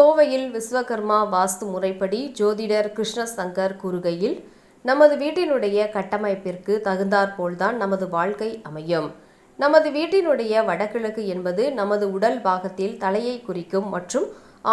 கோவையில் விஸ்வகர்மா வாஸ்து முறைப்படி ஜோதிடர் கிருஷ்ணசங்கர் கூறுகையில் நமது வீட்டினுடைய கட்டமைப்பிற்கு தகுந்தாற்போல்தான் நமது வாழ்க்கை அமையும். நமது வீட்டினுடைய வடகிழக்கு என்பது நமது உடல் பாகத்தில் தலையை குறிக்கும் மற்றும்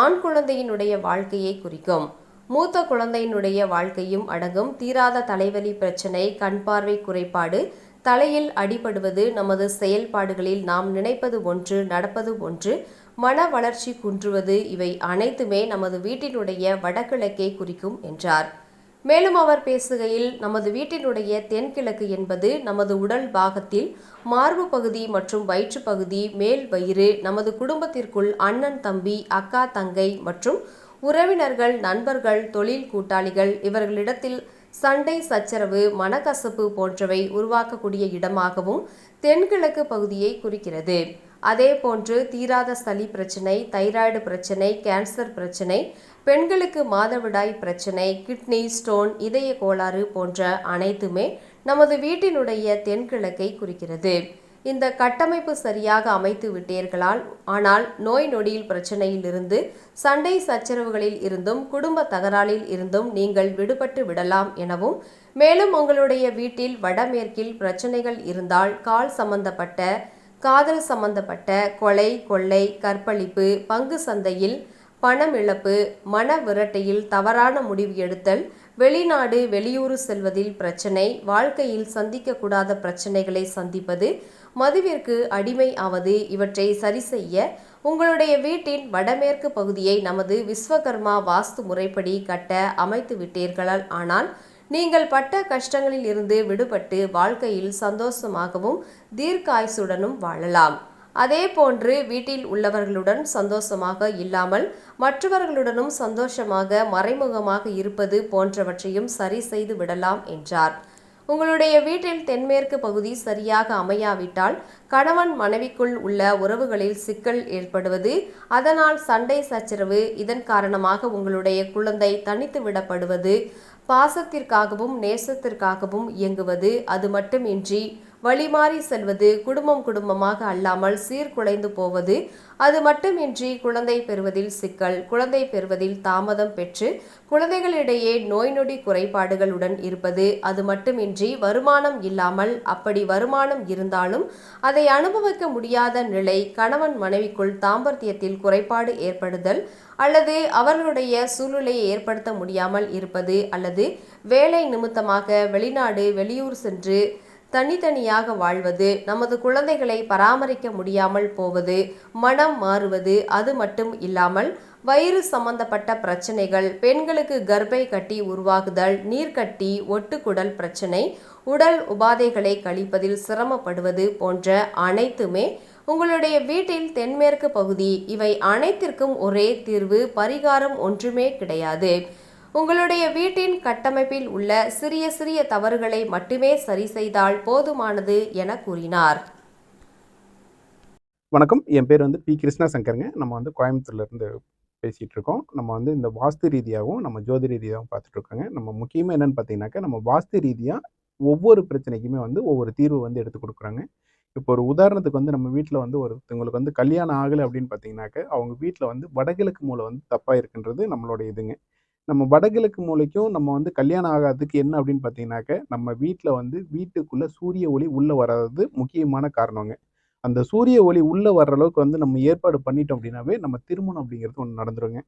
ஆண் குழந்தையினுடைய வாழ்க்கையை குறிக்கும். மூத்த குழந்தையினுடைய வாழ்க்கையும் அடங்கும். தீராத தலைவலி பிரச்சனை கண் பார்வை குறைபாடு தலையில் அடிபடுவது நமது செயல்பாடுகளில் நாம் நினைப்பது ஒன்று நடப்பது ஒன்று மன வளர்ச்சி குன்றுவது இவை அனைத்துமே நமது வீட்டினுடைய வடகிழக்கை குறிக்கும் என்றார். மேலும் அவர் பேசுகையில் நமது வீட்டினுடைய தென்கிழக்கு என்பது நமது உடல் பாகத்தில் மார்பு பகுதி மற்றும் வயிற்று பகுதி மேல் வயிறு நமது குடும்பத்திற்குள் அண்ணன் தம்பி அக்கா தங்கை மற்றும் உறவினர்கள் நண்பர்கள் தொழில் கூட்டாளிகள் இவர்களிடத்தில் சண்டை சச்சரவு மனக்கசப்பு போன்றவை உருவாக்கக்கூடிய இடமாகவும் தென்கிழக்கு பகுதியை குறிக்கிறது. அதே போன்று தீராத சளி பிரச்சனை தைராய்டு பிரச்சனை கேன்சர் பிரச்சனை பெண்களுக்கு மாதவிடாய் பிரச்சனை கிட்னி ஸ்டோன் இதய கோளாறு போன்ற அனைத்துமே நமது வீட்டினுடைய தென்கிழக்கை குறிக்கிறது. இந்த கட்டமைப்பு சரியாக அமைத்து விட்டீர்களால் ஆனால் நோய் நொடியில் பிரச்சனையிலிருந்து சண்டை சச்சரவுகளில் இருந்தும் குடும்ப தகராறில் இருந்தும் நீங்கள் விடுபட்டு விடலாம் எனவும் மேலும் உங்களுடைய வீட்டில் வடமேற்கில் பிரச்சனைகள் இருந்தால் கால் சம்பந்தப்பட்ட காதல் சம்பந்தப்பட்ட கொலை கொள்ளை கற்பழிப்பு பங்கு சந்தையில் பணம் இழப்பு மன விரட்டையில் தவறான முடிவு எடுத்தல் வெளிநாடு வெளியூர் செல்வதில் பிரச்சனை வாழ்க்கையில் சந்திக்கக்கூடாத பிரச்சனைகளை சந்திப்பது மதுவிற்கு அடிமை ஆவது இவற்றை சரி செய்ய உங்களுடைய வீட்டின் வடமேற்கு பகுதியை நமது விஸ்வகர்மா வாஸ்து முறைப்படி கட்ட அமைத்து விட்டீர்களால் ஆனால் நீங்கள் பட்ட கஷ்டங்களில் இருந்து விடுபட்டு வாழ்க்கையில் சந்தோஷமாகவும் தீர்க்காயுசுடனும் வாழலாம். அதே போன்று வீட்டில் உள்ளவர்களுடன் சந்தோஷமாக இல்லாமல் மற்றவர்களுடனும் சந்தோஷமாக மறைமுகமாக இருப்பது போன்றவற்றையும் சரி செய்து விடலாம் என்றார். உங்களுடைய வீட்டில் தென்மேற்கு பகுதி சரியாக அமையாவிட்டால் கணவன் மனைவிக்குள் உள்ள உறவுகளில் சிக்கல் ஏற்படுவது அதனால் சண்டை சச்சரவு இதன் காரணமாக உங்களுடைய குழந்தை தனித்து விடப்படுவது பாசத்திற்காகவும் நேசத்திற்காகவும் இயங்குவது அது மட்டுமின்றி வழிமாறி செல்வது குடும்பம் குடும்பமாக அல்லாமல் சீர்குலைந்து போவது அது மட்டுமின்றி குழந்தை பெறுவதில் சிக்கல் குழந்தை பெறுவதில் தாமதம் பெற்று குழந்தைகளிடையே நோய் நொடி குறைபாடுகளுடன் இருப்பது அது மட்டுமின்றி வருமானம் இல்லாமல் அப்படி வருமானம் இருந்தாலும் அதை அனுபவிக்க முடியாத நிலை கணவன் மனைவிக்குள் தாம்பர்த்தியத்தில் குறைபாடு ஏற்படுதல் அல்லது அவர்களுடைய சூழ்நிலையை ஏற்படுத்த முடியாமல் இருப்பது அல்லது வேலை நிமித்தமாக வெளிநாடு வெளியூர் சென்று தனித்தனியாக வாழ்வது நமது குழந்தைகளை பராமரிக்க முடியாமல் போவது மனம் மாறுவது அது மட்டும் இல்லாமல் வயிறு சம்பந்தப்பட்ட பிரச்சனைகள் பெண்களுக்கு கர்ப்பை கட்டி உருவாகுதல் நீர்க்கட்டி ஒட்டுக்குடல் பிரச்சனை உடல் உபாதைகளை கழிப்பதில் சிரமப்படுவது போன்ற அனைத்துமே உங்களுடைய வீட்டில் தென்மேற்கு பகுதி. இவை அனைத்திற்கும் ஒரே தீர்வு பரிகாரம் ஒன்றுமே கிடையாது. உங்களுடைய வீட்டின் கட்டமைப்பில் உள்ள சிறிய சிறிய தவறுகளை மட்டுமே சரி செய்தால் போதுமானது என கூறினார். வணக்கம். என் பேர் வந்து பி. கிருஷ்ணா சங்கருங்க நம்ம வந்து கோயம்புத்தூர்ல இருந்து பேசிகிட்டு இருக்கோம். நம்ம வந்து இந்த வாஸ்து ரீதியாகவும் நம்ம ஜோதி ரீதியாகவும் பார்த்துட்டு இருக்கோங்க. நம்ம முக்கியமாக என்னென்னு பார்த்தீங்கன்னாக்கா நம்ம வாஸ்து ரீதியாக ஒவ்வொரு பிரச்சனைக்குமே வந்து ஒவ்வொரு தீர்வு வந்து எடுத்து கொடுக்குறாங்க. இப்போ ஒரு உதாரணத்துக்கு வந்து நம்ம வீட்டில் வந்து ஒருத்தவங்களுக்கு வந்து கல்யாணம் ஆகலை அப்படின்னு பார்த்தீங்கன்னாக்க அவங்க வீட்டில் வந்து வடகிழக்கு மூலை வந்து தப்பாக இருக்குன்றது நம்மளோட இதுங்க. நம்ம வடகிழக்கு மூலைக்கும் நம்ம வந்து கல்யாணம் ஆகாததுக்கு என்ன அப்படின்னு பார்த்தீங்கன்னாக்க நம்ம வீட்டில் வந்து வீட்டுக்குள்ளே சூரிய ஒளி உள்ளே வராதது முக்கியமான காரணங்க. அந்த சூரிய ஒளி உள்ளே வர்ற அளவுக்கு வந்து நம்ம ஏற்பாடு பண்ணிட்டோம் அப்படின்னாவே நம்ம திருமணம் அப்படிங்கிறது ஒன்று நடந்துருங்க.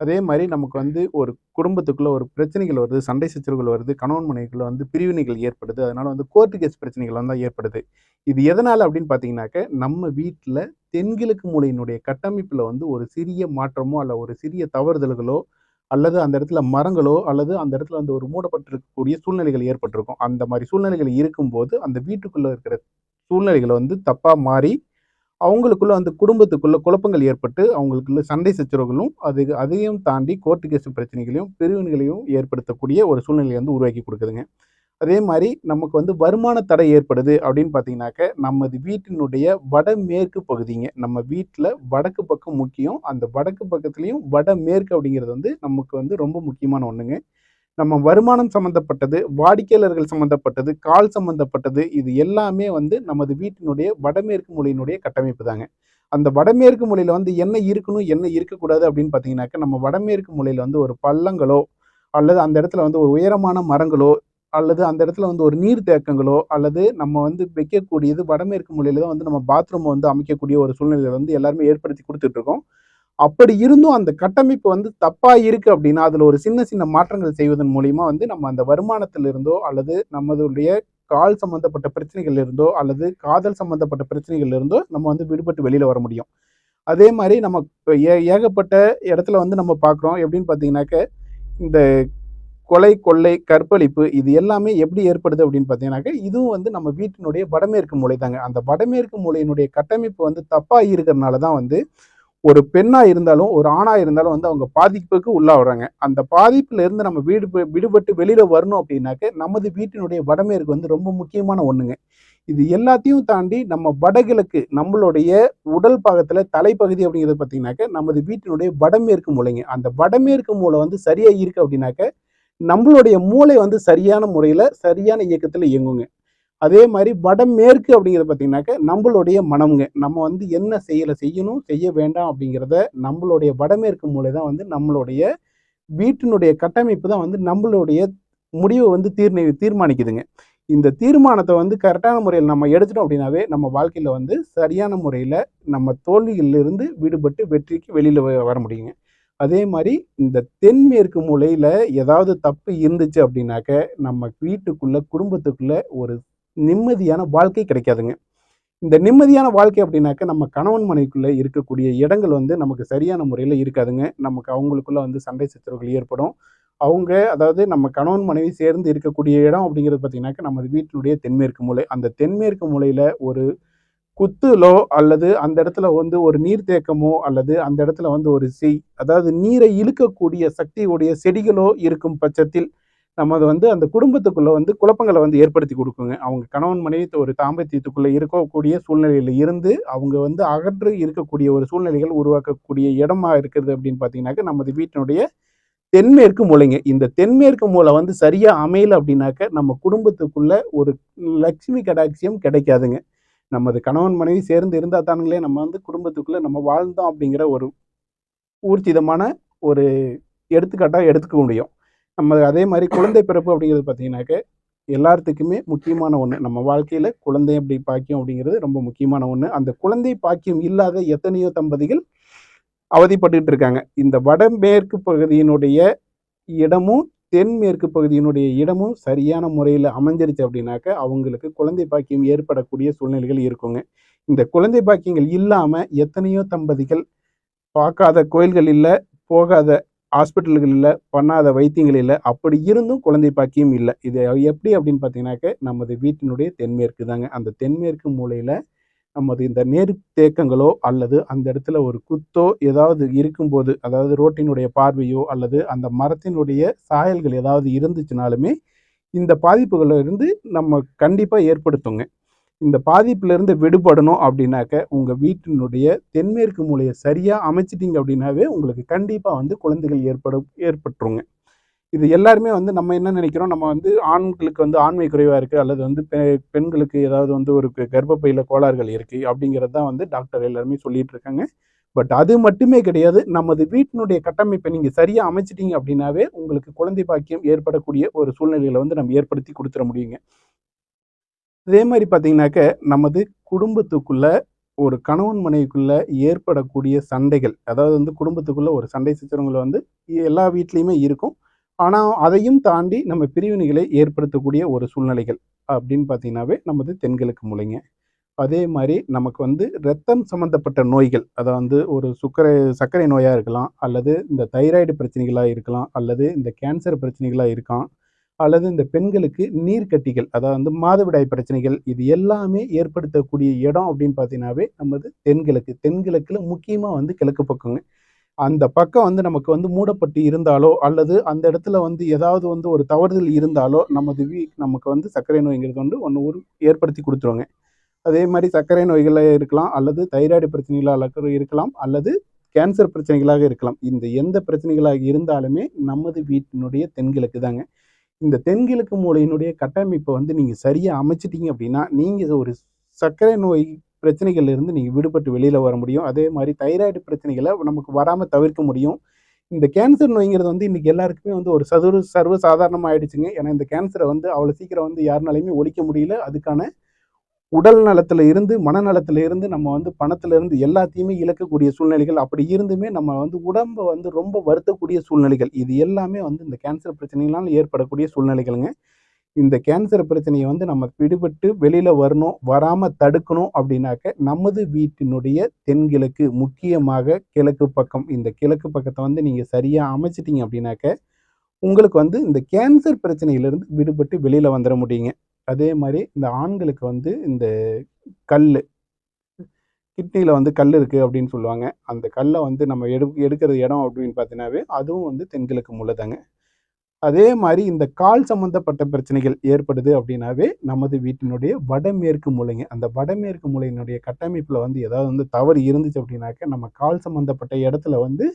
அதே மாதிரி நமக்கு வந்து ஒரு குடும்பத்துக்குள்ளே ஒரு பிரச்சனைகள் வருது சண்டை சச்சரவுகள் வருது கணவன் மனைவிக்குள்ள வந்து பிரிவினைகள் ஏற்படுது அதனால வந்து கோர்ட்டு கேஸ் பிரச்சனைகள் வந்து ஏற்படுது. இது எதனால் அப்படின்னு பார்த்தீங்கன்னாக்க நம்ம வீட்டில் தென்கிழக்கு மூலையினுடைய கட்டமைப்பில் வந்து ஒரு சிறிய மாற்றமோ அல்ல ஒரு சிறிய தவறுதல்களோ அல்லது அந்த இடத்துல மரங்களோ அல்லது அந்த இடத்துல வந்து ஒரு மூடப்பட்டிருக்கக்கூடிய சூழ்நிலைகள் ஏற்பட்டிருக்கும். அந்த மாதிரி சூழ்நிலைகள் இருக்கும்போது அந்த வீட்டுக்குள்ளே இருக்கிற சூழ்நிலைகளை வந்து தப்பாக மாறி அவங்களுக்குள்ள அந்த குடும்பத்துக்குள்ள குழப்பங்கள் ஏற்பட்டு அவங்களுக்குள்ள சண்டை சச்சரவுகளும் அது அதையும் தாண்டி கோர்ட்டு கேஸ் பிரச்சனைகளையும் பிரிவினைகளையும் ஏற்படுத்தக்கூடிய ஒரு சூழ்நிலையை வந்து உருவாக்கி கொடுக்குதுங்க. அதே மாதிரி நமக்கு வந்து வருமான தடை ஏற்படுது அப்படின்னு பார்த்தீங்கன்னாக்க நமது வீட்டினுடைய வடமேற்கு பகுதிங்க. நம்ம வீட்டில் வடக்கு பக்கம் முக்கியம். அந்த வடக்கு பக்கத்துலேயும் வடமேற்கு அப்படிங்கிறது வந்து நமக்கு வந்து ரொம்ப முக்கியமான ஒன்றுங்க நம்ம வருமானம் சம்மந்தப்பட்டது வாடிக்கையாளர்கள் சம்மந்தப்பட்டது கால் சம்மந்தப்பட்டது இது எல்லாமே வந்து நமது வீட்டினுடைய வடமேற்கு மொழியினுடைய கட்டமைப்பு தாங்க அந்த வடமேற்கு மூலையில் வந்து என்ன இருக்கணும் என்ன இருக்கக்கூடாது அப்படின்னு பார்த்தீங்கன்னாக்க நம்ம வடமேற்கு மூலையில் வந்து ஒரு பள்ளங்களோ அல்லது அந்த இடத்துல வந்து ஒரு உயரமான மரங்களோ அல்லது அந்த இடத்துல வந்து ஒரு நீர் தேக்கங்களோ அல்லது நம்ம வந்து வைக்கக்கூடியது வடமேற்கு மொழியில தான் வந்து நம்ம பாத்ரூம் வந்து அமைக்கக்கூடிய ஒரு சூழ்நிலையை வந்து எல்லாருமே ஏற்படுத்தி கொடுத்துட்டு இருக்கோம். அப்படி இருந்தும் அந்த கட்டமைப்பு வந்து தப்பா இருக்கு அப்படின்னா அதுல ஒரு சின்ன சின்ன மாற்றங்கள் செய்வதன் மூலியமா வந்து நம்ம அந்த வருமானத்தில் இருந்தோ அல்லது நம்மளுடைய கால் சம்பந்தப்பட்ட பிரச்சனைகள் இருந்தோ அல்லது காதல் சம்பந்தப்பட்ட பிரச்சனைகள் இருந்தோ நம்ம வந்து விடுபட்டு வெளியில வர முடியும். அதே மாதிரி நம்ம ஏ ஏகப்பட்ட இடத்துல வந்து நம்ம பார்க்குறோம். எப்படின்னு பார்த்தீங்கன்னாக்க இந்த கொலை கொள்ளை கற்பழிப்பு இது எல்லாமே எப்படி ஏற்படுது அப்படின்னு பார்த்தீங்கன்னாக்க இதுவும் வந்து நம்ம வீட்டினுடைய வடமேற்கு மூலை தாங்க அந்த வடமேற்கு மூலையினுடைய கட்டமைப்பு வந்து தப்பாக இருக்கிறதுனால தான் வந்து ஒரு பெண்ணா இருந்தாலும் ஒரு ஆணா இருந்தாலும் வந்து அவங்க பாதிப்புக்கு உள்ளாகுறாங்க அந்த பாதிப்புல இருந்து நம்ம வீடு விடுபட்டு வெளியில வரணும் அப்படின்னாக்க நமது வீட்டினுடைய வடமேற்கு வந்து ரொம்ப முக்கியமான ஒண்ணுங்க. இது எல்லாத்தையும் தாண்டி நம்ம வடகிழக்கு நம்மளுடைய உடல் பாகத்துல தலைப்பகுதி அப்படிங்கிறது பார்த்தீங்கன்னாக்க நமது வீட்டினுடைய வடமேற்கு மூலைங்க. அந்த வடமேற்கு மூலை வந்து சரியா இருக்கு அப்படின்னாக்க நம்மளுடைய மூளை வந்து சரியான முறையில சரியான இயக்கத்துல இயங்குங்க. அதே மாதிரி வடமேற்கு அப்படிங்கிறது பார்த்தீங்கன்னாக்க நம்மளுடைய மனம்ங்க. நம்ம வந்து என்ன செய்யலை செய்யணும் செய்ய வேண்டாம் அப்படிங்கிறத நம்மளுடைய வடமேற்கு மூலை தான் வந்து நம்மளுடைய வீட்டினுடைய கட்டமைப்பு தான் வந்து நம்மளுடைய முடிவை வந்து தீர்ணி தீர்மானிக்குதுங்க. இந்த தீர்மானத்தை வந்து கரெக்டான முறையில் நம்ம எடுத்துட்டோம் அப்படின்னாவே நம்ம வாழ்க்கையில் வந்து சரியான முறையில் நம்ம தோல்வியிலிருந்து விடுபட்டு வெற்றிக்கு வெளியில் வர முடியுங்க. அதே மாதிரி இந்த தென்மேற்கு மூலையில் ஏதாவது தப்பு இருந்துச்சு அப்படின்னாக்க நம்ம வீட்டுக்குள்ளே குடும்பத்துக்குள்ளே ஒரு நிம்மதியான வாழ்க்கை கிடைக்காதுங்க. இந்த நிம்மதியான வாழ்க்கை அப்படின்னாக்க நம்ம கணவன் மனைவிக்குள்ளே இருக்கக்கூடிய இடங்கள் வந்து நமக்கு சரியான முறையில் இருக்காதுங்க. நமக்கு அவங்களுக்குள்ள வந்து சண்டை சச்சரவுகள் ஏற்படும். அவங்க அதாவது நம்ம கணவன் மனைவி சேர்ந்து இருக்கக்கூடிய இடம் அப்படிங்கிறது பார்த்தீங்கன்னாக்க நமது வீட்டினுடைய தென்மேற்கு மூலை. அந்த தென்மேற்கு மூலையில் ஒரு குத்துலோ அல்லது அந்த இடத்துல வந்து ஒரு நீர்த்தேக்கமோ அல்லது அந்த இடத்துல வந்து ஒரு செய் அதாவது நீரை இழுக்கக்கூடிய சக்தியுடைய செடிகளோ இருக்கும் பட்சத்தில் நமது வந்து அந்த குடும்பத்துக்குள்ளே வந்து குழப்பங்களை வந்து ஏற்படுத்தி கொடுக்குங்க. அவங்க கணவன் மனைவி ஒரு தாம்பத்தியத்துக்குள்ளே இருக்கக்கூடிய சூழ்நிலையில் இருந்து அவங்க வந்து அகன்று இருக்கக்கூடிய ஒரு சூழ்நிலைகள் உருவாக்கக்கூடிய இடமா இருக்கிறது அப்படின்னு பார்த்தீங்கன்னாக்க நமது வீட்டினுடைய தென்மேற்கு மூலைங்க. இந்த தென்மேற்கு மூலை வந்து சரியாக அமையல அப்படின்னாக்க நம்ம குடும்பத்துக்குள்ள ஒரு லட்சுமி கடாட்சியம் கிடைக்காதுங்க. நமது கணவன் மனைவி சேர்ந்து இருந்தால் தானுங்களே நம்ம வந்து குடும்பத்துக்குள்ளே நம்ம வாழ்ந்தோம் அப்படிங்கிற ஒரு ஊர்ஜிதமான ஒரு எடுத்துக்காட்டாக எடுத்துக்க முடியும். நம்ம அதே மாதிரி குழந்தை பிறப்பு அப்படிங்கிறது பார்த்தீங்கன்னாக்க எல்லாத்துக்குமே முக்கியமான ஒன்று நம்ம வாழ்க்கையில் குழந்தை அப்படி பாக்கியம் அப்படிங்கிறது ரொம்ப முக்கியமான ஒன்று அந்த குழந்தை பாக்கியம் இல்லாத எத்தனையோ தம்பதிகள் அவதிப்பட்டுக்கிட்டு இருக்காங்க. இந்த வடமேற்கு பகுதியினுடைய இடமும் தென்மேற்கு பகுதியினுடைய இடமும் சரியான முறையில் அமைஞ்சிருச்சு அப்படின்னாக்க அவங்களுக்கு குழந்தை பாக்கியம் ஏற்படக்கூடிய சூழ்நிலைகள் இருக்குங்க. இந்த குழந்தை பாக்கியங்கள் இல்லாமல் எத்தனையோ தம்பதிகள் பார்க்காத கோயில்கள் இல்லை போகாத ஹாஸ்பிட்டல்களில் பண்ணாத வைத்தியங்கள் இல்லை அப்படி இருந்தும் குழந்தை பாக்கியம் இல்லை. இது எப்படி அப்படின்னு பார்த்தீங்கன்னாக்க நமது வீட்டினுடைய தென்மேற்கு தாங்க. அந்த தென்மேற்கு மூலையில் நமது இந்த நேர் தேக்கங்களோ அல்லது அந்த இடத்துல ஒரு குத்தோ ஏதாவது இருக்கும்போது அதாவது ரோட்டினுடைய பார்வையோ அல்லது அந்த மரத்தினுடைய சாயல்கள் ஏதாவது இருந்துச்சுனாலுமே இந்த பாதிப்புகளில் இருந்து நம்ம கண்டிப்பாக ஏற்படுத்துங்க. இந்த பாதிப்பிலிருந்து விடுபடணும் அப்படின்னாக்க உங்கள் வீட்டினுடைய தென்மேற்கு மூலையை சரியாக அமைச்சிட்டிங்க அப்படின்னாவே உங்களுக்கு கண்டிப்பாக வந்து குழந்தைகள் ஏற்படும் ஏற்பட்டுருங்க. இது எல்லாருமே வந்து நம்ம என்ன நினைக்கிறோம்? நம்ம வந்து ஆண்களுக்கு வந்து ஆண்மை குறைவாக இருக்குது அல்லது வந்து பெ பெண்களுக்கு ஏதாவது வந்து ஒரு கர்ப்பப்பையில் கோளாறுகள் இருக்குது அப்படிங்கிறது தான் வந்து டாக்டர் எல்லாருமே சொல்லிகிட்டு இருக்காங்க. பட் அது மட்டுமே கிடையாது நமது வீட்டினுடைய கட்டமைப்பை நீங்கள் சரியாக அமைச்சிட்டிங்க அப்படின்னாவே உங்களுக்கு குழந்தை பாக்கியம் ஏற்படக்கூடிய ஒரு சூழ்நிலைகளை வந்து நம்ம ஏற்படுத்தி கொடுத்துட முடியுங்க. அதே மாதிரி பார்த்தீங்கன்னாக்க நமது குடும்பத்துக்குள்ள ஒரு கணவன் மனைவிக்குள்ள ஏற்படக்கூடிய சண்டைகள் அதாவது வந்து குடும்பத்துக்குள்ள ஒரு சண்டை சச்சரவுகள் வந்து எல்லா வீட்லேயுமே இருக்கும். ஆனால் அதையும் தாண்டி நம்ம பிரிவினைகளை ஏற்படுத்தக்கூடிய ஒரு சூழ்நிலைகள் அப்படின்னு பார்த்தீங்கன்னாவே நமது தென்கிழக்கு மூலைங்க. அதே மாதிரி நமக்கு வந்து ரத்தம் சம்மந்தப்பட்ட நோய்கள் அதாவது வந்து ஒரு சுக்கரை சர்க்கரை நோயாக இருக்கலாம் அல்லது இந்த தைராய்டு பிரச்சனைகளாக இருக்கலாம் அல்லது இந்த கேன்சர் பிரச்சனைகளாக இருக்கலாம் அல்லது இந்த பெண்களுக்கு நீர்க்கட்டிகள் அதாவது வந்து மாதவிடாய் பிரச்சனைகள் இது எல்லாமே ஏற்படுத்தக்கூடிய இடம் அப்படின்னு பார்த்தீங்கன்னாவே நமது தென்கிழக்கு தென்கிழக்கில் முக்கியமாக வந்து கிழக்கு பக்கங்க. அந்த பக்கம் வந்து நமக்கு வந்து மூடப்பட்டு இருந்தாலோ அல்லது அந்த இடத்துல வந்து ஏதாவது வந்து ஒரு தவறுதல் இருந்தாலோ நமது வீ நமக்கு வந்து சர்க்கரை நோய்ங்கிறது வந்து ஒன்று ஒரு ஏற்படுத்தி கொடுத்துருவாங்க அதே மாதிரி சர்க்கரை நோய்களாக இருக்கலாம் அல்லது தைராய்டு பிரச்சனைகளாக இருக்கலாம் அல்லது கேன்சர் பிரச்சனைகளாக இருக்கலாம். இந்த எந்த பிரச்சனைகளாக இருந்தாலுமே நமது வீட்டினுடைய தென்கிழக்கு தாங்க இந்த தென்கிழக்கு மூலையினுடைய கட்டமைப்பை வந்து நீங்கள் சரியாக அமைச்சிட்டீங்க அப்படின்னா நீங்கள் ஒரு சர்க்கரை நோய் பிரச்சனைகள்லேருந்து நீங்கள் விடுபட்டு வெளியில் வர முடியும். அதே மாதிரி தைராய்டு பிரச்சனைகளை நமக்கு வராமல் தவிர்க்க முடியும். இந்த கேன்சர் நோய்ங்கிறது வந்து இன்றைக்கி எல்லாருக்குமே வந்து ஒரு சதுர சர்வ சாதாரணமாக ஆயிடுச்சுங்க ஏன்னா இந்த கேன்சரை வந்து அவ்வளோ சீக்கிரம் வந்து யாருனாலையுமே ஒழிக்க முடியல. அதுக்கான உடல் நலத்துல இருந்து மனநலத்துல இருந்து நம்ம வந்து பணத்துல இருந்து எல்லாத்தையுமே இழக்கக்கூடிய சூழ்நிலைகள் அப்படி இருந்துமே நம்ம வந்து உடம்பை வந்து ரொம்ப வருத்தக்கூடிய சூழ்நிலைகள். இது எல்லாமே வந்து இந்த கேன்சர் பிரச்சனைகளால் ஏற்படக்கூடிய சூழ்நிலைகளுங்க. இந்த கேன்சர் பிரச்சனையை வந்து நம்ம பிடிபட்டு வெளியில வரணும் வராம தடுக்கணும் அப்படின்னாக்க நமது வீட்டினுடைய தென்கிழக்கு முக்கியமாக கிழக்கு பக்கம். இந்த கிழக்கு பக்கத்தை வந்து நீங்க சரியா அமைச்சிட்டீங்க அப்படின்னாக்க உங்களுக்கு வந்து இந்த கேன்சர் பிரச்சனையிலிருந்து விடுபட்டு வெளியில வந்துட முடியுங்க. அதே மாதிரி இந்த ஆண்களுக்கு வந்து இந்த கல் கிட்னியில் வந்து கல் இருக்குது அப்படின்னு சொல்லுவாங்க. அந்த கல்லை வந்து நம்ம எடு எடுக்கிற இடம் அப்படின்னு பார்த்தீங்கன்னாவே அதுவும் வந்து தென்கிழக்கு மூலைதாங்க அதே மாதிரி இந்த கால் சம்பந்தப்பட்ட பிரச்சனைகள் ஏற்படுது அப்படின்னாவே நமது வீட்டினுடைய வடமேற்கு மூலைங்க. அந்த வடமேற்கு மூலையினுடைய கட்டமைப்பில் வந்து ஏதாவது வந்து தவறு இருந்துச்சு அப்படின்னாக்க நம்ம கால் சம்பந்தப்பட்ட இடத்துல வந்து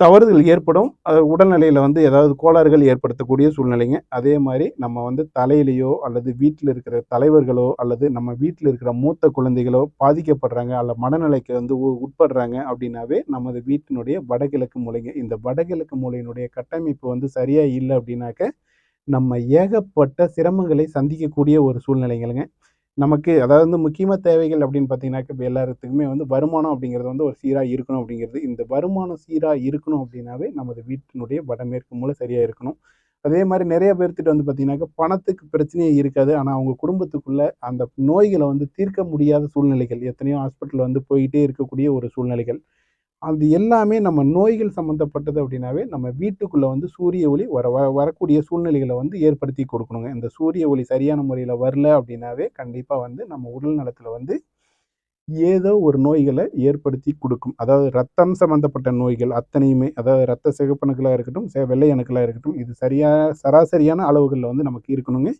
தவறுகள் ஏற்படும். அது உடல்நிலையில் வந்து ஏதாவது கோளாறுகள் ஏற்படுத்தக்கூடிய சூழ்நிலைங்க. அதே மாதிரி நம்ம வந்து தலையிலையோ அல்லது வீட்டில் இருக்கிற தலைவர்களோ அல்லது நம்ம வீட்டில் இருக்கிற மூத்த குழந்தைகளோ பாதிக்கப்படுறாங்க அல்ல மனநிலைக்கு வந்து உ- உட்படுறாங்க அப்படின்னாவே நமது வீட்டினுடைய வடகிழக்கு மூலைங்க. இந்த வடகிழக்கு மூலையினுடைய கட்டமைப்பு வந்து சரியாக இல்லை அப்படின்னாக்க நம்ம ஏகப்பட்ட சிரமங்களை சந்திக்கக்கூடிய ஒரு சூழ்நிலைங்களுங்க. நமக்கு அதாவது வந்து முக்கியமாக தேவைகள் அப்படின்னு பார்த்தீங்கன்னாக்க இப்போ எல்லாத்துக்குமே வந்து வருமானம் அப்படிங்கிறது வந்து ஒரு சீராக இருக்கணும் அப்படிங்கிறது. இந்த வருமானம் சீராக இருக்கணும் அப்படின்னாவே நமது வீட்டினுடைய வடமேற்கு மூலம் சரியாக இருக்கணும். அதே மாதிரி நிறைய பேர்த்திட்ட வந்து பார்த்தீங்கன்னாக்க பணத்துக்கு பிரச்சனையே இருக்காது. ஆனால் அவங்க குடும்பத்துக்குள்ளே அந்த நோய்களை வந்து தீர்க்க முடியாத சூழ்நிலைகள் எத்தனையோ ஹாஸ்பிட்டல் வந்து போயிட்டே இருக்கக்கூடிய ஒரு சூழ்நிலைகள். அது எல்லாமே நம்ம நோய்கள் சம்மந்தப்பட்டது அப்படின்னாவே நம்ம வீட்டுக்குள்ளே வந்து சூரிய ஒளி வர வ- வரக்கூடிய சூழ்நிலைகளை வந்து ஏற்படுத்தி கொடுக்கணுங்க. இந்த சூரிய ஒளி சரியான முறையில் வரல அப்படின்னாவே கண்டிப்பாக வந்து நம்ம உடல் நலத்தில் வந்து ஏதோ ஒரு நோய்களை ஏற்படுத்தி கொடுக்கும். அதாவது ரத்தம் சம்மந்தப்பட்ட நோய்கள் அத்தனையுமே அதாவது ரத்த சிகப்பணுக்களாக இருக்கட்டும் வெள்ளை அணுக்களாக இருக்கட்டும் இது சரியாக சராசரியான அளவுகளில் வந்து நமக்கு இருக்கணுங்க.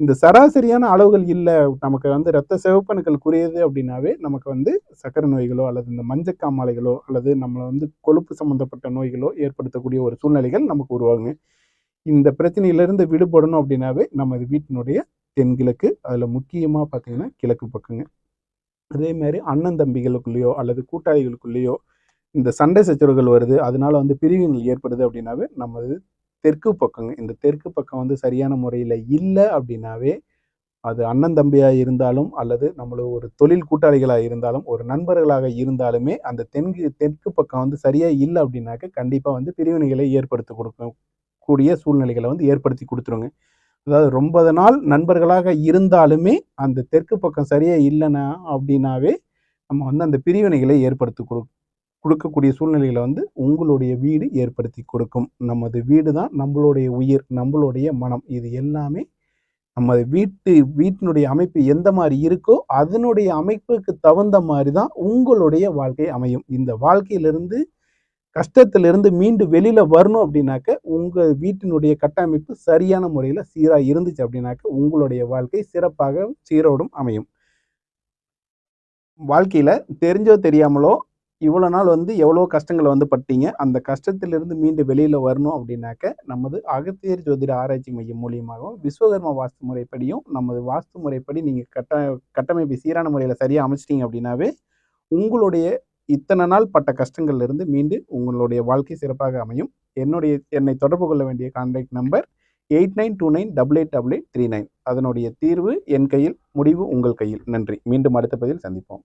இந்த சராசரியான அளவுகள் இல்லை நமக்கு வந்து ரத்த சிவப்பணுக்கள் குறையுது அப்படின்னாவே நமக்கு வந்து சக்கரை நோய்களோ அல்லது இந்த மஞ்சக்காமாலைகளோ அல்லது நம்மளை வந்து கொழுப்பு சம்மந்தப்பட்ட நோய்களோ ஏற்படுத்தக்கூடிய ஒரு சூழ்நிலைகள் நமக்கு உருவாகுங்க. இந்த பிரச்சனையிலிருந்து விடுபடணும் அப்படின்னாவே நமது வீட்டினுடைய தென்கிழக்கு அதில் முக்கியமாக பார்த்தீங்கன்னா கிழக்கு பக்கங்க. அதே மாதிரி அண்ணன் தம்பிகளுக்குள்ளேயோ அல்லது கூட்டாளிகளுக்குள்ளேயோ இந்த சண்டை சச்சரவுகள் வருது அதனால வந்து பிரிவுகள் ஏற்படுது அப்படின்னாவே நமது தெற்கு பக்கங்க இந்த தெற்கு பக்கம் வந்து சரியான முறையில் இல்லை அப்படின்னாவே அது அண்ணன் தம்பியாக இருந்தாலும் அல்லது நம்மளோட ஒரு தொழில் கூட்டாளிகளாக இருந்தாலும் ஒரு நண்பர்களாக இருந்தாலுமே அந்த தென்கு தெற்கு பக்கம் வந்து சரியாக இல்லை அப்படின்னாக்க கண்டிப்பாக வந்து பிரிவினைகளை ஏற்படுத்தி கொடுக்கும் கூடிய சூழ்நிலைகளை வந்து ஏற்படுத்தி கொடுத்துருங்க. அதாவது ரொம்ப நாள் நண்பர்களாக இருந்தாலுமே அந்த தெற்கு பக்கம் சரியாக இல்லைன்னா அப்படின்னாவே நம்ம வந்து அந்த பிரிவினைகளை ஏற்படுத்தி கொடு கொடுக்கக்கூடிய சூழ்நிலைகளை வந்து உங்களுடைய வீடு ஏற்படுத்தி கொடுக்கும். நமது வீடு தான் நம்மளுடைய உயிர் நம்மளுடைய மனம். இது எல்லாமே நமது வீட்டு வீட்டினுடைய அமைப்பு எந்த மாதிரி இருக்கோ அதனுடைய அமைப்புக்கு தகுந்த மாதிரி தான் உங்களுடைய வாழ்க்கை அமையும். இந்த வாழ்க்கையிலிருந்து கஷ்டத்திலிருந்து மீண்டு வெளியில் வரணும் அப்படின்னாக்க உங்கள் வீட்டினுடைய கட்டமைப்பு சரியான முறையில் சீராக இருந்துச்சு அப்படின்னாக்க உங்களுடைய வாழ்க்கை சிறப்பாக சீரோடும் அமையும். வாழ்க்கையில் தெரிஞ்சோ தெரியாமலோ இவ்வளோ நாள் வந்து எவ்வளோ கஷ்டங்களை வந்து பட்டீங்க. அந்த கஷ்டத்திலிருந்து மீண்டு வெளியில் வரணும் அப்படின்னாக்க நமது அகத்தியர் ஜோதிட ஆராய்ச்சி மையம் மூலியமாகவும் விஸ்வகர்மா வாஸ்து முறைப்படியும் நமது வாஸ்து முறைப்படி நீங்கள் கட்ட கட்டமைப்பு சீரான முறையில் சரியாக அமைச்சிட்டிங்க அப்படின்னாவே உங்களுடைய இத்தனை நாள் பட்ட கஷ்டங்கள்லேருந்து மீண்டு உங்களுடைய வாழ்க்கை சிறப்பாக அமையும். என்னுடைய என்னை தொடர்பு கொள்ள வேண்டிய contact number eight nine two nine double eight double eight three nine. அதனுடைய தீர்வு என் கையில் முடிவு உங்கள் கையில். நன்றி. மீண்டும் அடுத்த பதில் சந்திப்போம்.